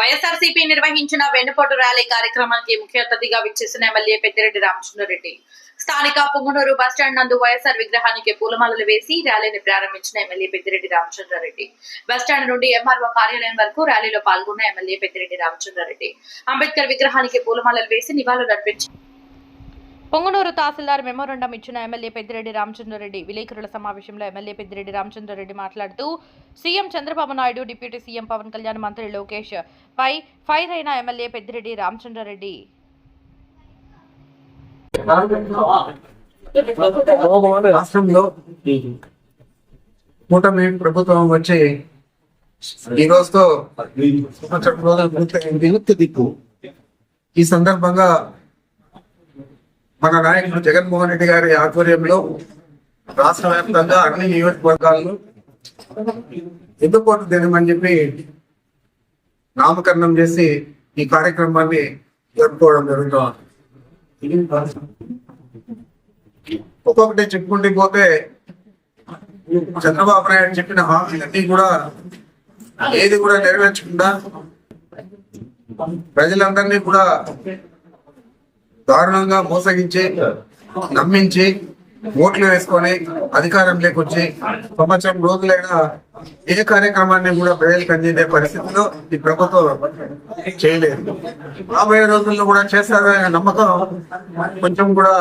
వైఎస్ఆర్సీపీ నిర్వహించిన వెన్నుపోటు ర్యాలీ కార్యక్రమానికి ముఖ్య అతిథిగా విచ్చేసిన ఎమ్మెల్యే పెద్దిరెడ్డి రామచంద్రరెడ్డి. స్థానిక పొంగునూరు బస్టాండ్ నందు వైఎస్ఆర్ విగ్రహానికి పూలమాలలు వేసి ర్యాలీని ప్రారంభించిన MLA Peddireddy Ramachandra Reddy. Bus stand నుండి ఎంఆర్ఓ కార్యాలయం వరకు ర్యాలీలో పాల్గొన్న ఎమ్మెల్యే పెద్దిరెడ్డి రామచంద్రారెడ్డి. అంబేద్కర్ విగ్రహానికి పూలమాలలు వేసి నివాళులు అర్పించారు పొంగనూరు తహసీల్దార్ మెమోరండం ఇచ్చిన ఎమ్మెల్యే పెద్దిరెడ్డి రామచంద్రారెడ్డి విలేకరుల సమావేశంలో ఎమ్మెల్యే పెద్దిరెడ్డి రామచంద్రారెడ్డి మాట్లాడుతూ CM Chandrababu Naidu deputy CM Pawan Kalyan మంత్రి లోకేష్ పై ఫైర్ అయిన ఎమ్మెల్యే పెద్దిరెడ్డి రామచంద్రారెడ్డి. రాష్ట్రంలో కూటమి ప్రభుత్వం వచ్చి ఈ రోజుతో ఈ సందర్భంగా మన నాయకుడు జగన్మోహన్ రెడ్డి గారి ఆధ్వర్యంలో రాష్ట్ర వ్యాప్తంగా అన్ని నియోజకవర్గాలను ఎన్నుకోటు దినమని చెప్పి నామకరణం చేసి ఈ కార్యక్రమాన్ని జరుపుకోవడం జరుగుతుంది. ఒక్కొక్కటి చెప్పుకుంటే పోతే చంద్రబాబు నాయుడు చెప్పిన హామీలన్నీ కూడా ఏది కూడా నెరవేర్చకుండా ప్రజలందరినీ కూడా దారుణంగా మోసగించి నమ్మించి ఓట్లు వేసుకొని అధికారం లేకొచ్చి సంవత్సరం రోజులైనా ఏ కార్యక్రమాన్ని కూడా ప్రజలకు అందించే పరిస్థితిలో ఈ ప్రభుత్వం చేయలేదు. రాబోయే రోజుల్లో కూడా చేస్తారనే నమ్మకం కొంచెం కూడా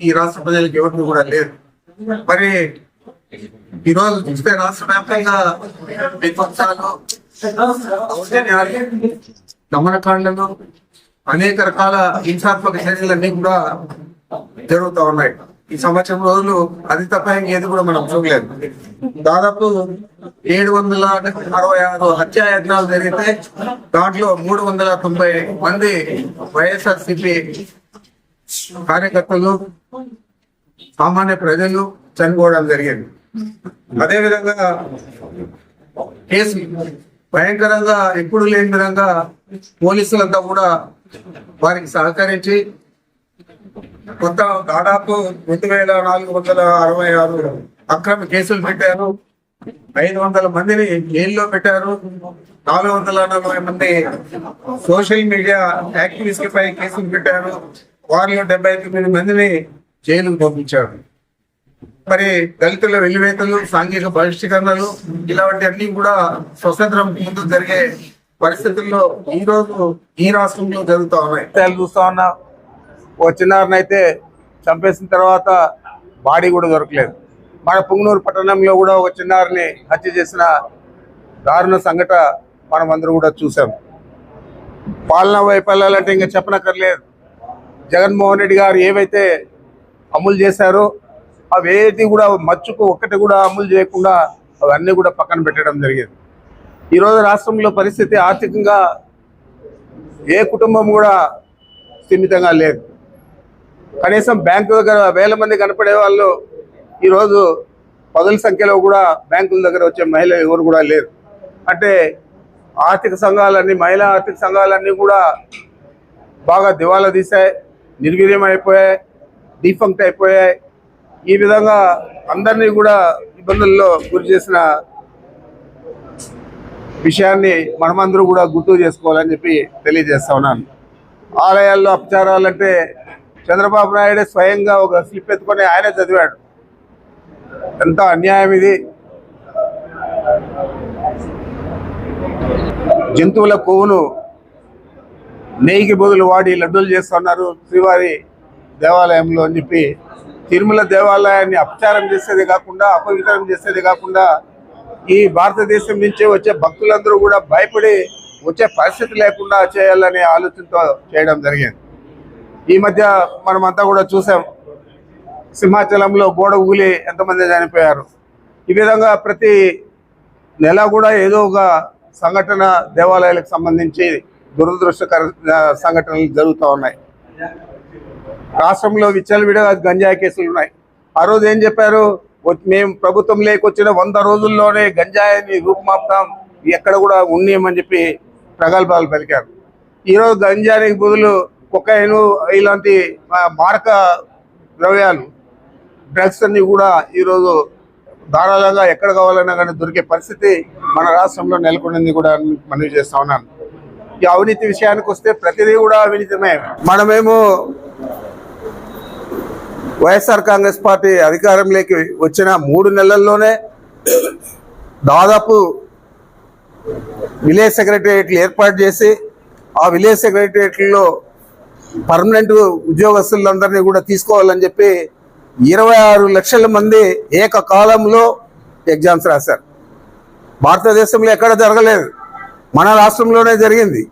ఈ రాష్ట్ర ప్రజలకు ఎవరికి కూడా లేదు. మరి ఈ రోజు చూస్తే రాష్ట్ర వ్యాప్తంగా విధ్వంసాలు దౌర్జన్యాలు దమనకాండలు అనేక రకాల హింసాత్మక చర్యలన్నీ కూడా జరుగుతూ ఉన్నాయి. ఈ సంవత్సరం రోజులు అది తప్ప ఇంకేది కూడా మనం చూడలేదు. దాదాపు ఏడు వందల అరవై ఆరు హత్యాయత్నాలు జరిగితే దాంట్లో మూడు వందల తొంభై మంది వైఎస్ఆర్ సిపి కార్యకర్తలు సామాన్య ప్రజలు చనిపోవడం జరిగింది. అదేవిధంగా కేసు భయంకరంగా ఎప్పుడు లేని విధంగా పోలీసులంతా కూడా వారికి సహకరించి కొంత దాదాపు రెండు వేల నాలుగు వందల అరవై ఆరు అక్రమ కేసులు పెట్టారు. ఐదు వందల మందిని జైల్లో పెట్టారు. నాలుగు వందల నలభై మంది సోషల్ మీడియా యాక్టివిస్ట్ పై కేసులు పెట్టారు. వారిలో డెబ్బై తొమ్మిది మందిని జైలుకు పంపించారు. మరి దళితుల వెలివేతలు సాంఘిక బహిష్కరణలు ఇలాంటి అన్ని కూడా స్వతంత్రం ముందు జరిగే పరిస్థితుల్లో ఈ రోజు ఈ రాష్ట్రంలో జరుగుతూ ఉన్నాయి. చూస్తా ఉన్నా ఓ చిన్నారిని అయితే చంపేసిన తర్వాత బాడీ కూడా దొరకలేదు. మన పుంగనూరు పట్టణంలో కూడా ఒక చిన్నారిని హత్య చేసిన దారుణ సంఘట మనం అందరూ కూడా చూసాం పాలన వైఫల్యాలంటే ఇంకా చెప్పనక్కర్లేదు. జగన్మోహన్ రెడ్డి గారు ఏవైతే అమలు చేశారో అవేది కూడా మచ్చుకు ఒక్కటి కూడా అమలు చేయకుండా అవన్నీ కూడా పక్కన పెట్టడం జరిగింది. ఈరోజు రాష్ట్రంలో పరిస్థితి ఆర్థికంగా ఏ కుటుంబం కూడా స్థిమితంగా లేదు. కనీసం బ్యాంకు దగ్గర వేల మంది కనపడే వాళ్ళు ఈరోజు పదుల సంఖ్యలో కూడా బ్యాంకుల దగ్గర వచ్చే మహిళ ఎవరు కూడా లేరు. అంటే ఆర్థిక సంఘాలన్నీ మహిళా ఆర్థిక సంఘాలన్నీ కూడా బాగా దివాలా తీసాయి నిర్వీర్యం అయిపోయాయి డిఫంక్ట్ అయిపోయాయి. ఈ విధంగా అందరినీ కూడా ఇబ్బందుల్లో గురి చేసిన విషయాన్ని మనమందరూ కూడా గుర్తు చేసుకోవాలని చెప్పి తెలియజేస్తా ఉన్నాను. ఆలయాల్లో అపచారాలంటే చంద్రబాబు నాయుడే స్వయంగా ఒక స్లిప్ ఎత్తుకొని ఆయనే చదివాడు. ఎంత అన్యాయం ఇది. జంతువుల కొవ్వును నెయ్యికి బదులు వాడి లడ్డూలు చేస్తున్నారు శ్రీవారి దేవాలయంలో అని చెప్పి. తిరుమల దేవాలయాన్ని అపచారం చేసేది కాకుండా అపవిత్రం చేసేది కాకుండా ఈ భారతదేశం నుంచి వచ్చే భక్తులందరూ కూడా భయపడి వచ్చే పరిస్థితి లేకుండా చేయాలనే ఆలోచనతో చేయడం జరిగింది. ఈ మధ్య మనమంతా కూడా చూసాం. సింహాచలంలో గోడ ఊలి ఎంతమంది చనిపోయారు. ఈ విధంగా ప్రతి నెల కూడా ఏదో ఒక సంఘటన దేవాలయాలకు సంబంధించి దురదృష్టకర సంఘటనలు జరుగుతూ ఉన్నాయి. రాష్ట్రంలో విచ్చలవిడిగా గంజాయి కేసులు ఉన్నాయి. ఆ రోజు ఏం చెప్పారు? మేము ప్రభుత్వం లేకొచ్చిన వంద రోజుల్లోనే గంజాయిని రూపుమాపుతాం ఎక్కడ కూడా ఉండేమని చెప్పి ప్రగల్భాలు పలికారు. ఈరోజు గంజాయికి బదులు కొకైను ఇలాంటి మారక ద్రవ్యాలు డ్రగ్స్ అన్ని కూడా ఈరోజు ధారాళంగా ఎక్కడ కావాలన్నా కానీ దొరికే పరిస్థితి మన రాష్ట్రంలో నెలకొండింది కూడా మనవి చేస్తా ఉన్నాను. ఈ అవినీతి విషయానికి వస్తే ప్రతిదీ కూడా అవినీతమే. మనమేమో వైఎస్ఆర్ కాంగ్రెస్ పార్టీ అధికారంలోకి వచ్చిన మూడు నెలల్లోనే దాదాపు విలేజ్ సెక్రటరియట్లు ఏర్పాటు చేసి ఆ విలేజ్ సెక్రటేరియట్లో పర్మనెంట్ ఉద్యోగస్తులందరినీ కూడా తీసుకోవాలని చెప్పి ఇరవై ఆరు లక్షల మంది ఏకకాలంలో ఎగ్జామ్స్ రాశారు. భారతదేశంలో ఎక్కడ జరగలేదు. మన రాష్ట్రంలోనే జరిగింది.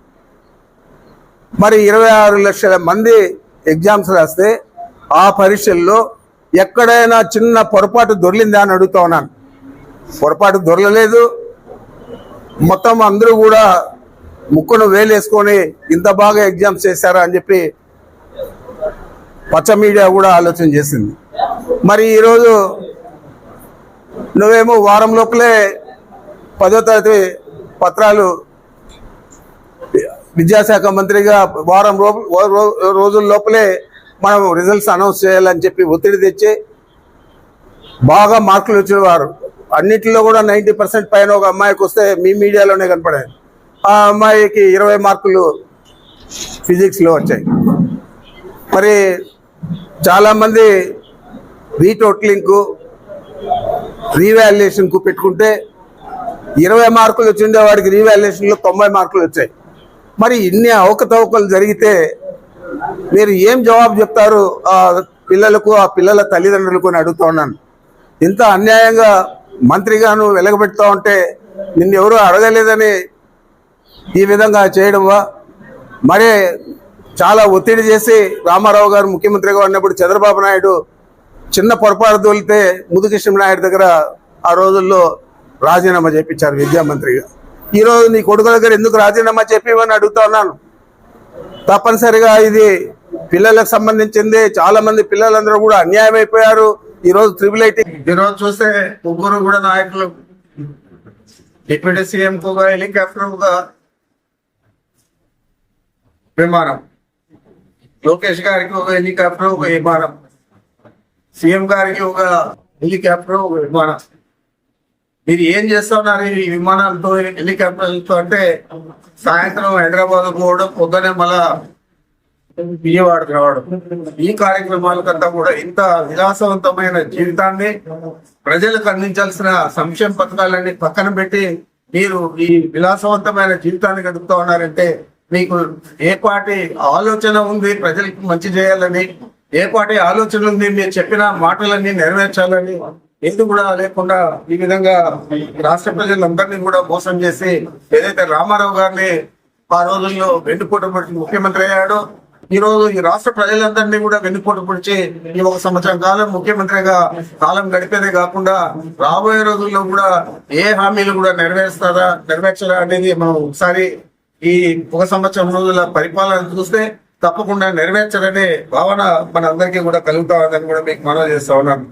మరి ఇరవై ఆరు లక్షల మంది ఎగ్జామ్స్ రాస్తే ఆ పరీక్షల్లో ఎక్కడైనా చిన్న పొరపాటు దొరికిందా అని అడుగుతా ఉన్నాను. పొరపాటు దొరలలేదు. మొత్తం అందరూ కూడా ముక్కును వేలేసుకొని ఇంత బాగా ఎగ్జామ్స్ చేశారా అని చెప్పి పచ్చ మీడియా కూడా ఆలోచన చేసింది. మరి ఈరోజు నువ్వేమో వారం లోపలే పదో తరగతి పత్రాలు విద్యాశాఖ మంత్రిగా వారం రో- రోజుల లోపలే మనం రిజల్ట్స్ అనౌన్స్ చేయాలని చెప్పి ఒత్తిడి తెచ్చి బాగా మార్కులు వచ్చేవారు అన్నింటిలో కూడా నైంటీ పర్సెంట్ పైన ఒక అమ్మాయికి వస్తే మీ మీడియాలోనే కనపడేది. ఆ అమ్మాయికి ఇరవై మార్కులు ఫిజిక్స్లో వచ్చాయి. మరి చాలామంది రీటోట్లింకు రీవాల్యుయేషన్కు పెట్టుకుంటే ఇరవై మార్కులు వచ్చిండే వాడికి రీవాల్యుయేషన్లో తొంభై మార్కులు వచ్చాయి. మరి ఇన్ని అవకతవకలు జరిగితే మీరు ఏం జవాబు చెప్తారు? ఆ పిల్లలకు ఆ పిల్లల తల్లిదండ్రులకు అని అడుగుతా ఉన్నాను. ఇంత అన్యాయంగా మంత్రిగాను వెలగబెడతా ఉంటే నిన్ను అడగలేదని ఈ విధంగా చేయడమా మరే చాలా ఒత్తిడి చేసి రామారావు గారు ముఖ్యమంత్రిగా ఉన్నప్పుడు చంద్రబాబు నాయుడు చిన్న పొరపాటు తోలితే ముదుకృష్ణ నాయుడు దగ్గర ఆ రోజుల్లో రాజీనామా చేపించారు విద్యామంత్రిగా ఈరోజు నీ కొడుకు దగ్గర ఎందుకు రాజీనామా చెప్పివని అడుగుతా ఉన్నాను. తప్పనిసరిగా ఇది పిల్లలకు సంబంధించింది. చాలా మంది పిల్లలందరూ కూడా అన్యాయం అయిపోయారు. ఈ రోజు త్రిబుల్ ఐటీ ఈరోజు చూస్తే ముగ్గురు కూడా నాయకులు. డిప్యూటీ సీఎం కు ఒక హెలికాప్టర్ ఒక విమానం. లోకేష్ గారికి ఒక హెలికాప్టర్ ఒక విమానం. సీఎం గారికి ఒక హెలికాప్టర్ ఒక విమానం. మీరు ఏం చేస్తున్నారు ఈ విమానాలతో హెలికాప్టర్లతో అంటే సాయంత్రం హైదరాబాద్ పోవడం పొద్దునే మళ్ళా విజయవాడకు రావడం. ఈ కార్యక్రమాలకంతా కూడా ఇంత విలాసవంతమైన జీవితాన్ని ప్రజలకు అందించాల్సిన సంక్షేమ పథకాలన్నీ పక్కన పెట్టి మీరు ఈ విలాసవంతమైన జీవితాన్ని గడుపుతా ఉన్నారంటే మీకు ఏ పాటి ఆలోచన ఉంది? ప్రజలకు మంచి చేయాలని ఏ పాటి ఆలోచన ఉంది? మీరు చెప్పిన మాటలన్నీ నెరవేర్చాలని ఏది కూడా లేకుండా ఈ విధంగా రాష్ట్ర ప్రజలందరినీ కూడా మోసం చేసి ఏదైతే రామారావు గారిని ఆ రోజుల్లో వెన్నుపోటు పొడిచి ముఖ్యమంత్రి అయ్యాడో ఈ రోజు ఈ రాష్ట్ర ప్రజలందరినీ కూడా వెన్నుపోటు పొడిచి ఈ ఒక సంవత్సరం కాలం ముఖ్యమంత్రిగా కాలం గడిపేదే కాకుండా రాబోయే రోజుల్లో కూడా ఏ హామీలు కూడా నెరవేరుస్తారా నెరవేర్చరా అనేది మనం ఒకసారి ఈ ఒక సంవత్సరం రోజుల పరిపాలన చూస్తే తప్పకుండా నెరవేర్చరనే భావన మన అందరికీ కూడా కలుగుతా ఉందని కూడా మీకు మనవి చేస్తా ఉన్నాను.